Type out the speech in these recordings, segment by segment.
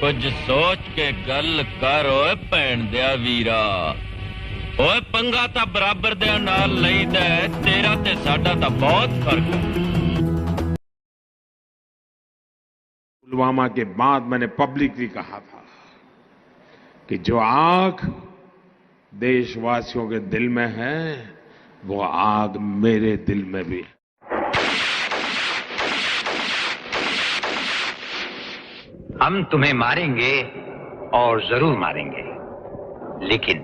ਕੁਝ ਸੋਚ ਕੇ ਗੱਲ ਕਰ ਓਏ ਭੈਣ ਦਿਆ ਵੀਰਾ ਓਏ ਪੰਗਾ ਤਾਂ ਬਰਾਬਰ ਦੇ ਨਾਲ ਲਈਦਾ ਹੈ, ਤੇਰਾ ਤੇ ਸਾਡਾ ਤਾਂ ਬਹੁਤ ਫਰਕ ਹੈ पुलवामा के बाद मैंने पब्लिकली कहा था कि जो आग देशवासियों के दिल में है वो आग मेरे दिल में भी है हम तुम्हें मारेंगे और ज़रूर मारेंगे। लेकिन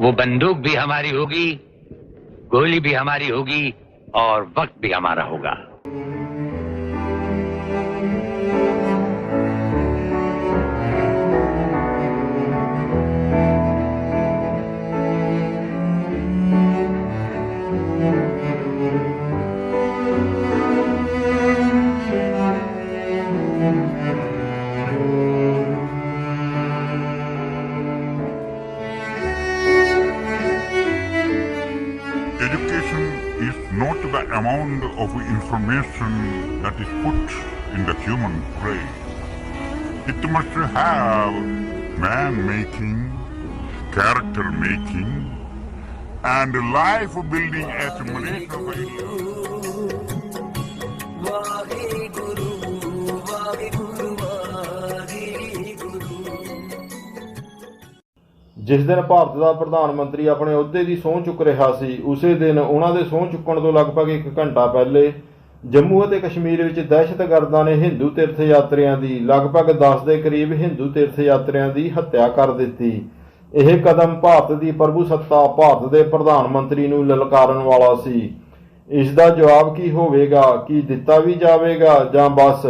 वो बंदूक भी हमारी होगी, गोली भी हमारी होगी और वक्त भी हमारा होगा। Information that is put in the human brain. It must have man making, character making, and life building accumulation of. ਜਿਸ ਦਿਨ ਭਾਰਤ ਦਾ ਪ੍ਰਧਾਨ ਮੰਤਰੀ ਆਪਣੇ ਅਹੁਦੇ ਦੀ ਸਹੁੰ ਚੁੱਕ ਰਿਹਾ ਸੀ, ਉਸੇ ਦਿਨ ਉਹਨਾਂ ਦੇ ਸਹੁੰ ਚੁੱਕਣ ਤੋਂ ਲਗਭਗ 1 ਘੰਟਾ ਪਹਿਲੇ ਜੰਮੂ ਅਤੇ ਕਸ਼ਮੀਰ ਵਿੱਚ ਦਹਿਸ਼ਤਗਰਦਾਂ ਨੇ ਹਿੰਦੂ ਤੀਰਥ ਯਾਤਰੀਆਂ ਦੀ ਲਗਭਗ 10 ਦੇ ਕਰੀਬ ਹਿੰਦੂ ਤੀਰਥ ਯਾਤਰੀਆਂ ਦੀ ਹੱਤਿਆ ਕਰ ਦਿੱਤੀ। ਇਹ ਕਦਮ ਭਾਰਤ ਦੀ ਪ੍ਰਭੂ ਸੱਤਾ, ਭਾਰਤ ਦੇ ਪ੍ਰਧਾਨ ਮੰਤਰੀ ਨੂੰ ਲਲਕਾਰਨ ਵਾਲਾ ਸੀ। ਇਸ ਦਾ ਜਵਾਬ ਕੀ ਹੋਵੇਗਾ, ਕੀ ਦਿੱਤਾ ਵੀ ਜਾਵੇਗਾ ਜਾਂ ਬਸ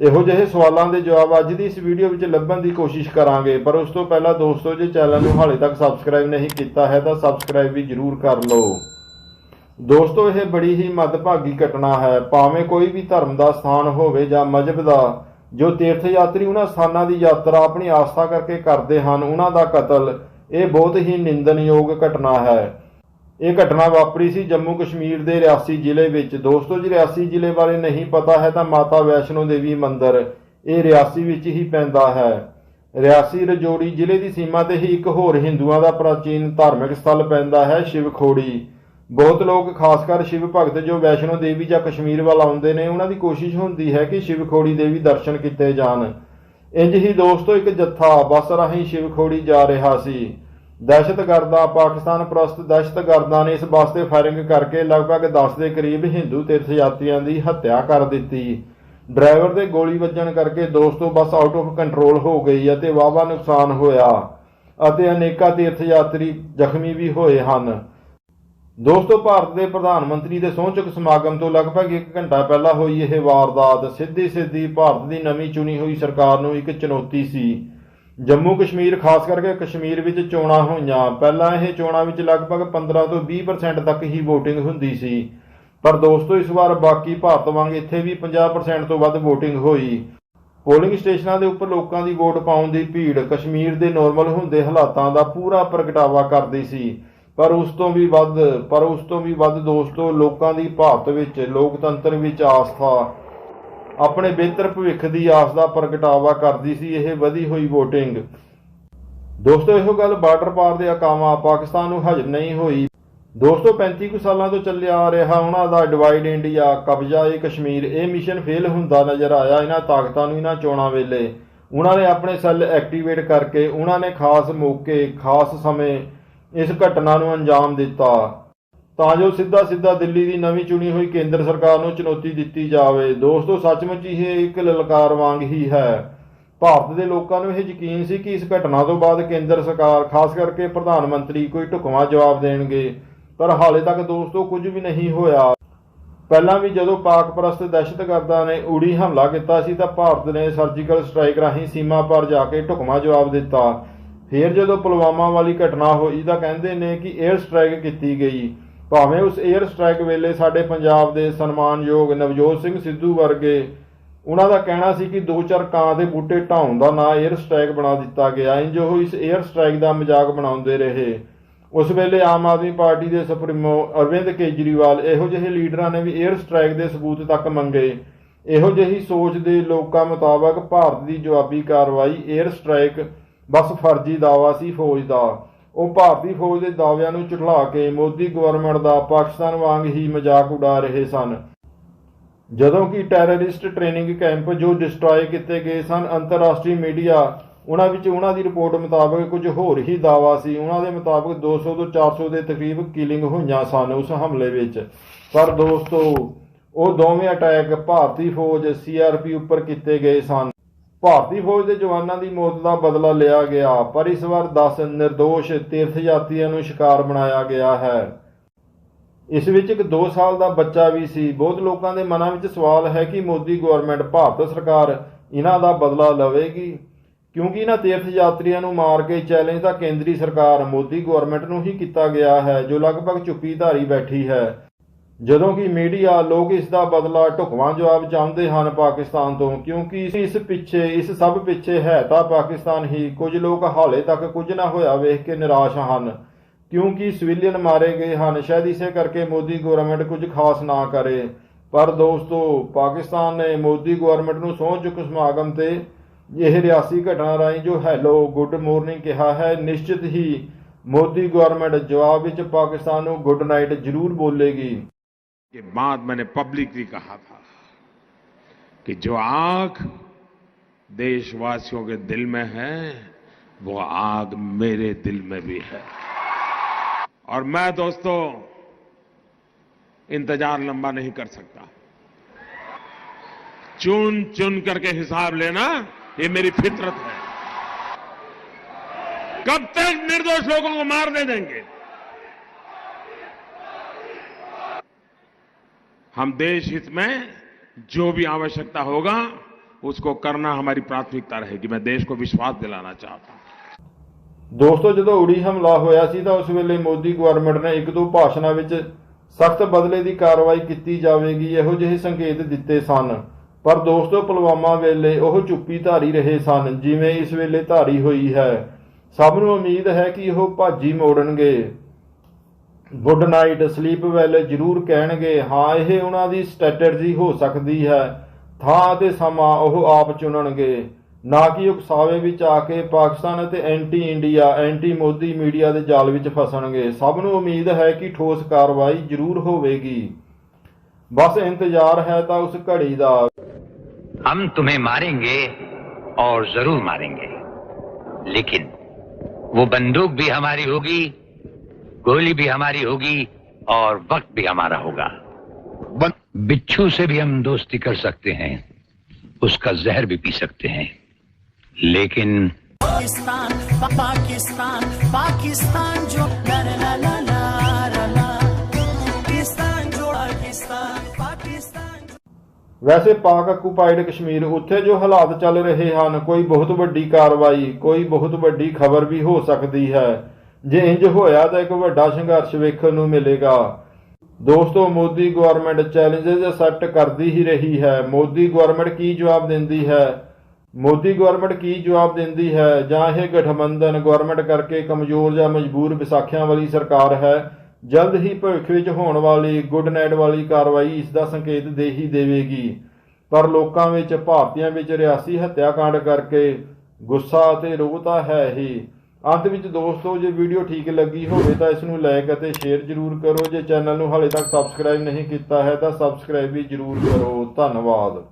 ਇਹੋ ਜਿਹੇ ਸਵਾਲਾਂ ਦੇ ਜਵਾਬ ਅੱਜ ਦੀ ਇਸ ਵੀਡੀਓ ਵਿੱਚ ਲੱਭਣ ਦੀ ਕੋਸ਼ਿਸ਼ ਕਰਾਂਗੇ, ਪਰ ਉਸ ਤੋਂ ਪਹਿਲਾਂ ਦੋਸਤੋ, ਜੇ ਚੈਨਲ ਨੂੰ ਹਾਲੇ ਤੱਕ ਸਬਸਕ੍ਰਾਈਬ ਨਹੀਂ ਕੀਤਾ ਹੈ, ਤਾਂ ਸਬਸਕ੍ਰਾਈਬ ਵੀ ਜਰੂਰ ਕਰ ਲਓ। ਦੋਸਤੋ, ਇਹ ਬੜੀ ਹੀ ਮੱਦਭਾਗੀ ਘਟਨਾ ਹੈ। ਭਾਵੇਂ ਕੋਈ ਵੀ ਧਰਮ ਦਾ ਸਥਾਨ ਹੋਵੇ ਜਾਂ ਮਜ਼ਹਬ ਦਾ, ਜੋ ਤੀਰਥ ਯਾਤਰੀ ਉਹਨਾਂ ਸਥਾਨਾਂ ਦੀ ਯਾਤਰਾ ਆਪਣੀ ਆਸਥਾ ਕਰਕੇ ਕਰਦੇ ਹਨ, ਉਹਨਾਂ ਦਾ ਕਤਲ, ਇਹ ਬਹੁਤ ਹੀ ਨਿੰਦਨਯੋਗ ਘਟਨਾ ਹੈ। ਇਹ ਘਟਨਾ ਵਾਪਰੀ ਸੀ ਜੰਮੂ ਕਸ਼ਮੀਰ ਦੇ ਰਿਆਸੀ ਜ਼ਿਲ੍ਹੇ ਵਿੱਚ। ਦੋਸਤੋ, ਜੀ ਰਿਆਸੀ ਜ਼ਿਲ੍ਹੇ ਬਾਰੇ ਨਹੀਂ ਪਤਾ ਹੈ ਤਾਂ ਮਾਤਾ ਵੈਸ਼ਨੋ ਦੇਵੀ ਮੰਦਿਰ ਇਹ ਰਿਆਸੀ ਵਿੱਚ ਹੀ ਪੈਂਦਾ ਹੈ। ਰਿਆਸੀ ਰਜੌੜੀ ਜ਼ਿਲ੍ਹੇ ਦੀ ਸੀਮਾ ਤੇ ਹੀ ਇੱਕ ਹੋਰ ਹਿੰਦੂਆਂ ਦਾ ਪ੍ਰਾਚੀਨ ਧਾਰਮਿਕ ਸਥਲ ਪੈਂਦਾ ਹੈ ਸ਼ਿਵਖੋੜੀ ਬਹੁਤ ਲੋਕ, ਖਾਸ ਕਰ ਸ਼ਿਵ ਭਗਤ ਜੋ ਵੈਸ਼ਨੋ ਦੇਵੀ ਜਾਂ ਕਸ਼ਮੀਰ ਵੱਲ ਆਉਂਦੇ ਨੇ, ਉਹਨਾਂ ਦੀ ਕੋਸ਼ਿਸ਼ ਹੁੰਦੀ ਹੈ ਕਿ ਸ਼ਿਵਖੋੜੀ ਦੇ ਵੀ ਦਰਸ਼ਨ ਕੀਤੇ ਜਾਣ। ਇੰਜ ਹੀ ਦੋਸਤੋ, ਇੱਕ ਜੱਥਾ ਬੱਸ ਰਾਹੀਂ ਸ਼ਿਵਖੋੜੀ ਜਾ ਰਿਹਾ ਸੀ। ਦਹਿਸ਼ਤਗਰਦਾਂ ਪਾਕਿਸਤਾਨ ਪ੍ਰਸਤ ਦਹਿਸ਼ਤਗਰਦਾਂ ਨੇ ਇਸ ਬੱਸ ਫਾਇਰਿੰਗ ਕਰਕੇ ਲਗਭਗ 10 ਦੇ ਕਰੀਬ ਹਿੰਦੂ ਤੀਰਥ ਯਾਤਰੀਆਂ ਦੀ ਹੱਤਿਆ ਕਰ ਦਿੱਤੀ। ਡਰਾਈਵਰ ਦੇ ਗੋਲੀ ਵੱਜਣ ਕਰਕੇ ਦੋਸਤੋ ਬੱਸ ਆਊਟ ਆਫ ਕੰਟਰੋਲ ਹੋ ਗਈ ਅਤੇ ਵਾਵਾ ਨੁਕਸਾਨ ਹੋਇਆ ਅਤੇ ਅਨੇਕਾਂ ਤੀਰਥ ਯਾਤਰੀ ਜ਼ਖਮੀ ਵੀ ਹੋਏ ਹਨ। ਦੋਸਤੋ, ਭਾਰਤ ਦੇ ਪ੍ਰਧਾਨ ਮੰਤਰੀ ਦੇ ਸਹੁੰ ਚੁੱਕ ਸਮਾਗਮ ਤੋਂ ਲਗਭਗ 1 ਘੰਟਾ ਪਹਿਲਾਂ ਹੋਈ ਇਹ ਵਾਰਦਾਤ। ਸਿੱਧੀ ਸਿੱਧੀ ਭਾਰਤ ਦੀ ਨਵੀਂ ਚੁਣੀ ਹੋਈ ਸਰਕਾਰ ਨੂੰ ਇੱਕ ਚੁਣੌਤੀ ਸੀ। ਜੰਮੂ ਕਸ਼ਮੀਰ, ਖਾਸ ਕਰਕੇ ਕਸ਼ਮੀਰ ਵਿੱਚ ਚੋਣਾਂ ਹੋਈਆਂ। ਪਹਿਲਾਂ ਇਹ ਚੋਣਾਂ ਵਿੱਚ ਲਗਭਗ 15 ਤੋਂ 20% ਤੱਕ ਹੀ VOTING ਹੁੰਦੀ ਸੀ। ਪਰ ਦੋਸਤੋ, ਇਸ ਵਾਰ ਬਾਕੀ ਭਾਰਤ ਵਾਂਗ ਇੱਥੇ ਵੀ 50% ਤੋਂ ਵੱਧ VOTING ਹੋਈ। ਪੋਲਿੰਗ ਸਟੇਸ਼ਨਾਂ ਦੇ ਉੱਪਰ ਲੋਕਾਂ ਦੀ ਵੋਟ ਪਾਉਣ ਦੀ ਭੀੜ ਕਸ਼ਮੀਰ ਦੇ ਨਾਰਮਲ ਹੁੰਦੇ ਹਾਲਾਤਾਂ ਦਾ ਪੂਰਾ ਪ੍ਰਗਟਾਵਾ ਕਰਦੀ ਸੀ। ਪਰ ਉਸ ਤੋਂ ਵੀ ਵੱਧ, ਪਰ ਉਸ ਤੋਂ ਵੀ ਵੱਧ ਦੋਸਤੋ, ਲੋਕਾਂ ਦੀ ਭਾਰਤ ਵਿੱਚ ਲੋਕਤੰਤਰ ਵਿੱਚ ਆਸਥਾ ਆਪਣੇ ਬਿਹਤਰ ਭਵਿੱਖ ਦੀ ਆਸ ਦਾ ਪ੍ਰਗਟਾਵਾ ਕਰਦੀ ਸੀ, ਇਹ ਵਧੀ ਹੋਈ VOTING ਦੋਸਤੋ, ਇਹੋ ਗੱਲ ਬਾਰਡਰ ਪਾਰ ਦੇ ਅਕਾਵਾਂ ਪਾਕਿਸਤਾਨ ਨੂੰ ਹਜਮ ਨਹੀਂ ਹੋਈ। ਦੋਸਤੋ 35 ਕੁ ਸਾਲਾਂ ਤੋਂ ਚੱਲਿਆ ਆ ਰਿਹਾ ਉਹਨਾਂ ਦਾ ਡਿਵਾਈਡ ਇੰਡੀਆ, ਕਬਜ਼ਾ ਏ ਕਸ਼ਮੀਰ, ਇਹ ਮਿਸ਼ਨ ਫੇਲ ਹੁੰਦਾ ਨਜ਼ਰ ਆਇਆ ਇਹਨਾਂ ਤਾਕਤਾਂ ਨੂੰ ਇਹਨਾਂ ਚੋਣਾਂ ਵੇਲੇ। ਉਹਨਾਂ ਨੇ ਆਪਣੇ ਸੈੱਲ ਐਕਟੀਵੇਟ ਕਰਕੇ ਉਹਨਾਂ ਨੇ ਖਾਸ ਮੌਕੇ, ਖਾਸ ਸਮੇਂ ਇਸ ਘਟਨਾ ਨੂੰ ਅੰਜਾਮ ਦਿੱਤਾ। ਤਾਂ ਜੋ ਸਿੱਧਾ ਸਿੱਧਾ ਦਿੱਲੀ ਦੀ ਨਵੀਂ ਚੁਣੀ ਹੋਈ ਕੇਂਦਰ ਸਰਕਾਰ ਨੂੰ ਚੁਣੌਤੀ ਦਿੱਤੀ ਜਾਵੇ। ਦੋਸਤੋ, ਸੱਚਮੁੱਚ ਇਹ ਇੱਕ ਲਲਕਾਰ ਵਾਂਗ ਹੀ ਹੈ। ਭਾਰਤ ਦੇ ਲੋਕਾਂ ਨੂੰ ਇਹ ਯਕੀਨ ਸੀ ਕਿ ਇਸ ਘਟਨਾ ਤੋਂ ਬਾਅਦ ਕੇਂਦਰ ਸਰਕਾਰ, ਖਾਸ ਕਰਕੇ ਪ੍ਰਧਾਨ ਮੰਤਰੀ, ਕੋਈ ਢੁਕਵਾਂ ਜਵਾਬ ਦੇਣਗੇ। ਪਰ ਹਾਲੇ ਤੱਕ ਦੋਸਤੋ, ਕੁਝ ਵੀ ਨਹੀਂ ਹੋਇਆ। ਪਹਿਲਾਂ ਵੀ ਜਦੋਂ ਪਾਕ ਪ੍ਰਸਤ ਦਹਿਸ਼ਤਗਰਦਾਂ ਨੇ ਉੜੀ ਹਮਲਾ ਕੀਤਾ ਸੀ, ਤਾਂ ਭਾਰਤ ਨੇ ਸਰਜੀਕਲ ਸਟ੍ਰਾਈਕ ਰਾਹੀਂ ਸੀਮਾ ਪਾਰ ਜਾ ਕੇ ਢੁਕਵਾਂ ਜਵਾਬ ਦਿੱਤਾ। ਫਿਰ ਜਦੋਂ ਪੁਲਵਾਮਾ ਵਾਲੀ ਘਟਨਾ ਹੋਈ, ਤਾਂ ਕਹਿੰਦੇ ਨੇ ਕਿ 에ਅਰ ਸਟ੍ਰਾਈਕ ਕੀਤੀ ਗਈ। ਭਾਵੇਂ ਉਸ ਏਅਰ ਸਟ੍ਰਾਈਕ ਵੇਲੇ ਸਾਡੇ ਪੰਜਾਬ ਦੇ ਸਨਮਾਨਯੋਗ ਨਵਜੋਤ ਸਿੰਘ ਸਿੱਧੂ ਵਰਗੇ, ਉਹਨਾਂ ਦਾ ਕਹਿਣਾ ਸੀ ਕਿ ਦੋ ਚਾਰ ਕਾਂ ਦੇ ਬੂਟੇ ਢਾਉਣ ਦਾ ਨਾਂ ਏਅਰ ਸਟ੍ਰਾਈਕ ਬਣਾ ਦਿੱਤਾ ਗਿਆ। ਇੰਜ ਉਹ ਇਸ 에ਅਰ ਸਟ੍ਰਾਈਕ ਦਾ ਮਜ਼ਾਕ ਬਣਾਉਂਦੇ ਰਹੇ। ਉਸ ਵੇਲੇ ਆਮ ਆਦਮੀ ਪਾਰਟੀ ਦੇ ਸੁਪਰੀਮੋ ਅਰਵਿੰਦ ਕੇਜਰੀਵਾਲ ਇਹੋ ਜਿਹੇ ਲੀਡਰਾਂ ਨੇ ਵੀ ਏਅਰ ਸਟ੍ਰਾਈਕ ਦੇ ਸਬੂਤ ਤੱਕ ਮੰਗੇ। ਇਹੋ ਜਿਹੀ ਸੋਚ ਦੇ ਲੋਕਾਂ ਮੁਤਾਬਕ ਭਾਰਤ ਦੀ ਜਵਾਬੀ ਕਾਰਵਾਈ ਏਅਰ ਸਟ੍ਰਾਈਕ ਬਸ ਫਰਜ਼ੀ ਦਾਵਾ ਸੀ ਫੌਜ ਦਾ। ਉਹ ਭਾਰਤੀ ਫੌਜ ਦੇ ਦਾਅਵਿਆਂ ਨੂੰ ਝੁਠਲਾ ਕੇ ਮੋਦੀ ਗਵਰਨਮੈਂਟ ਦਾ ਪਾਕਿਸਤਾਨ ਵਾਂਗ ਹੀ ਮਜ਼ਾਕ ਉਡਾ ਰਹੇ ਸਨ। ਜਦੋਂ ਕਿ ਟੈਰਰਿਸਟ ਟ੍ਰੇਨਿੰਗ ਕੈਂਪ ਜੋ ਡਿਸਟਰੋਏ ਕੀਤੇ ਗਏ ਸਨ, ਅੰਤਰਰਾਸ਼ਟਰੀ ਮੀਡੀਆ, ਉਹਨਾਂ ਵਿੱਚ ਉਹਨਾਂ ਦੀ ਰਿਪੋਰਟ ਮੁਤਾਬਕ ਕੁਝ ਹੋਰ ਹੀ ਦਾਵਾ ਸੀ। ਉਹਨਾਂ ਦੇ ਮੁਤਾਬਕ 200 ਤੋਂ 400 ਦੇ ਤਕਰੀਬ ਕਿਲਿੰਗ ਹੋਈਆਂ ਸਨ ਉਸ ਹਮਲੇ ਵਿੱਚ। ਪਰ ਦੋਸਤੋ, ਉਹ ਦੋਵੇਂ ਅਟੈਕ ਭਾਰਤੀ ਫੌਜ ਸੀਆਰਪੀ ਉੱਪਰ ਕੀਤੇ ਗਏ ਸਨ। ਭਾਰਤੀ ਫੌਜ ਦੇ ਜਵਾਨਾਂ ਦੀ ਮੌਤ ਦਾ ਬਦਲਾ ਲਿਆ ਗਿਆ, ਪਰ ਇਸ ਵਾਰ 10 નિર્ਦੋਸ਼ ਤੀਰਥ ਯਾਤਰੀਆਂ ਨੂੰ ਸ਼ਿਕਾਰ ਬਣਾਇਆ ਗਿਆ ਹੈ। ਇਸ ਵਿੱਚ ਇੱਕ 2 ਸਾਲ ਦਾ ਬੱਚਾ ਵੀ ਸੀ। ਬਹੁਤ ਲੋਕਾਂ ਦੇ ਮਨਾਂ ਵਿੱਚ ਸਵਾਲ ਹੈ ਕਿ ਮੋਦੀ ਗਵਰਨਮੈਂਟ ਭਾਰਤ ਸਰਕਾਰ ਇਹਨਾਂ ਦਾ ਬਦਲਾ ਲਵੇਗੀ? ਕਿਉਂਕਿ ਇਹਨਾਂ ਤੀਰਥ ਯਾਤਰੀਆਂ ਨੂੰ ਮਾਰ ਕੇ ਚੈਲੰਜ ਤਾਂ ਕੇਂਦਰੀ ਸਰਕਾਰ ਮੋਦੀ ਗਵਰਨਮੈਂਟ ਨੂੰ ਹੀ ਕੀਤਾ ਗਿਆ ਹੈ, ਜੋ ਲਗਭਗ ਚੁੱਪੀ ਧਾਰੀ ਬੈਠੀ ਹੈ। ਜਦੋਂ ਕਿ ਮੀਡੀਆ ਲੋਕ ਇਸ ਦਾ ਬਦਲਾ ਢੁਕਵਾਂ ਜਵਾਬ ਚਾਹੁੰਦੇ ਹਨ ਪਾਕਿਸਤਾਨ ਤੋਂ, ਕਿਉਂਕਿ ਇਸ ਪਿੱਛੇ, ਇਸ ਸਭ ਪਿੱਛੇ ਹੈ ਤਾਂ ਪਾਕਿਸਤਾਨ ਹੀ ਕੁਝ ਲੋਕ ਹਾਲੇ ਤੱਕ ਕੁਝ ਨਾ ਹੋਇਆ ਵੇਖ ਕੇ ਨਿਰਾਸ਼ ਹਨ। ਕਿਉਂਕਿ ਸਿਵਿਲੀਅਨ ਮਾਰੇ ਗਏ ਹਨ, ਸ਼ਾਇਦ ਇਸੇ ਕਰਕੇ ਮੋਦੀ ਗਵਰਨਮੈਂਟ ਕੁਝ ਖਾਸ ਨਾ ਕਰੇ। ਪਰ ਦੋਸਤੋ, ਪਾਕਿਸਤਾਨ ਨੇ ਮੋਦੀ ਗਵਰਨਮੈਂਟ ਨੂੰ ਸਹੁੰ ਚੁੱਕ ਸਮਾਗਮ ਤੇ ਇਹ ਰਿਆਸੀ ਘਟਨਾ ਰਾਹੀਂ ਜੋ ਹੈਲੋ, ਗੁੱਡ ਮਾਰਨਿੰਗ ਕਿਹਾ ਹੈ, ਨਿਸ਼ਚਿਤ ਹੀ ਮੋਦੀ ਗਵਰਨਮੈਂਟ ਜਵਾਬ ਵਿੱਚ ਪਾਕਿਸਤਾਨ ਨੂੰ ਗੁੱਡ ਨਾਈਟ ਜ਼ਰੂਰ ਬੋਲੇਗੀ। के बाद मैंने पब्लिकली कहा था कि जो आग देशवासियों के दिल में है, वो आग मेरे दिल में भी है। और मैं दोस्तों, इंतज़ार लंबा नहीं कर सकता। चुन चुन करके हिसाब लेना, ये मेरी फितरत है। कब तक निर्दोष लोगों को मारने देंगे? हम देश हित में जो भी आवश्यकता होगा उसको करना हमारी प्राथमिकता रहेगी मैं देश को विश्वास दिलाना चाहता हूं ਦੋਸਤੋ ਜਦੋਂ ਉੜੀ ਹਮਲਾ ਹੋਇਆ ਸੀ ਤਾਂ ਉਸ ਵੇਲੇ ਮੋਦੀ ਗਵਰਨਮੈਂਟ ਨੇ ਇੱਕ ਦੋ ਭਾਸ਼ਣਾਂ ਵਿੱਚ ਸਖਤ ਬਦਲੇ ਦੀ ਕਾਰਵਾਈ ਕੀਤੀ ਜਾਵੇਗੀ ਇਹੋ ਜਿਹੇ ਸੰਕੇਤ ਦਿੱਤੇ ਸਨ ਪਰ ਦੋਸਤੋ ਪੁਲਵਾਮਾ ਵੇਲੇ ਉਹ ਚੁੱਪੀ ਧਾਰੀ ਰਹੇ ਸਨ ਜਿਵੇਂ ਇਸ ਵੇਲੇ ਧਾਰੀ ਹੋਈ ਹੈ ਸਭ ਨੂੰ ਉਮੀਦ ਹੈ ਕਿ ਉਹ ਭਾਜੀ ਮੋੜਨਗੇ ਗੁੱਡ ਨਾਈਟ ਸਲੀਪ ਵੈਲ ਜ਼ਰੂਰ ਕਹਿਣਗੇ ਹਾਂ ਇਹ ਉਹਨਾਂ ਦੀ ਸਟ੍ਰੈਟਜੀ ਹੋ ਸਕਦੀ ਹੈ ਥਾਂ ਅਤੇ ਸਮਾਂ ਉਹ ਆਪ ਚੁਣਨਗੇ ਨਾ ਕਿ ਉਕਸਾਵੇ ਵਿੱਚ ਆ ਕੇ ਪਾਕਿਸਤਾਨ ਅਤੇ anti India anti Modi media ਦੇ ਜਾਲ ਵਿੱਚ ਫਸਣਗੇ ਸਭ ਨੂੰ ਉਮੀਦ ਹੈ ਕਿ ਠੋਸ ਕਾਰਵਾਈ ਜ਼ਰੂਰ ਹੋਵੇਗੀ ਬਸ ਇੰਤਜ਼ਾਰ ਹੈ ਤਾਂ ਉਸ ਘੜੀ ਦਾ हम तुम्हें मारेंगे और जरूर मारेंगे लेकिन वो बंदूक भी हमारी होगी गोली भी हमारी होगी और वक्त भी हमारा होगा बिच्छू से भी हम दोस्ती कर सकते हैं उसका जहर भी पी सकते हैं लेकिन पाकिस्तान पा- पाकिस्तान पाकिस्तान जो ला ला ला ला ला ला पाकिस्तान जो पाकिस्तान पाकिस्तान जो ਵੈਸੇ ਪਾਕ ਆਕੂਪਾਈਡ ਕਸ਼ਮੀਰ ਉੱਥੇ ਜੋ ਹਾਲਾਤ ਚੱਲ ਰਹੇ ਹਨ ਕੋਈ ਬਹੁਤ ਵੱਡੀ ਕਾਰਵਾਈ ਕੋਈ ਬਹੁਤ ਵੱਡੀ ਖਬਰ ਵੀ ਹੋ ਸਕਦੀ ਹੈ ਜੇ ਇੰਜ ਹੋਇਆ ਤਾਂ ਇੱਕ ਵੱਡਾ ਸੰਘਰਸ਼ ਵੇਖਣ ਨੂੰ ਮਿਲੇਗਾ। ਦੋਸਤੋ, ਮੋਦੀ ਗਵਰਨਮੈਂਟ ਚੈਲੰਜਸ ਅਸੈਪਟ ਕਰਦੀ ਹੀ ਰਹੀ ਹੈ। ਮੋਦੀ ਗਵਰਨਮੈਂਟ ਕੀ ਜਵਾਬ ਦਿੰਦੀ ਹੈ? ਮੋਦੀ ਗਵਰਨਮੈਂਟ ਕੀ ਜਵਾਬ ਦਿੰਦੀ ਹੈ? ਜਾਂ ਇਹ ਗਠਬੰਧਨ ਗਵਰਨਮੈਂਟ ਕਰਕੇ ਕਮਜ਼ੋਰ ਜਾਂ ਮਜਬੂਰ ਵਿਸਾਖਿਆਂ ਵਾਲੀ ਸਰਕਾਰ ਹੈ? ਜਲਦ ਹੀ ਭਵਿੱਖ ਵਿੱਚ ਹੋਣ ਵਾਲੀ ਗੁੱਡ ਨਾਈਟ ਵਾਲੀ ਕਾਰਵਾਈ ਇਸ ਦਾ ਸੰਕੇਤ ਦੇ ਹੀ ਦੇਵੇਗੀ। ਪਰ ਲੋਕਾਂ ਵਿੱਚ, ਭਾਰਤੀਆਂ ਵਿੱਚ ਰਿਆਸੀ ਹੱਤਿਆਕਾਂਡ ਕਰਕੇ ਗੁੱਸਾ ਅਤੇ ਰੋਹ ਤਾਂ ਹੈ ਹੀ। ਅੰਤ ਵਿੱਚ ਦੋਸਤੋ, ਜੇ ਵੀਡੀਓ ਠੀਕ ਲੱਗੀ ਹੋਵੇ ਤਾਂ ਇਸ ਨੂੰ ਲਾਈਕ ਅਤੇ ਸ਼ੇਅਰ ਜ਼ਰੂਰ ਕਰੋ। ਜੇ ਚੈਨਲ ਨੂੰ ਹਾਲੇ ਤੱਕ ਸਬਸਕ੍ਰਾਈਬ ਨਹੀਂ ਕੀਤਾ ਹੈ ਤਾਂ ਸਬਸਕ੍ਰਾਈਬ ਵੀ ਜ਼ਰੂਰ ਕਰੋ। ਧੰਨਵਾਦ।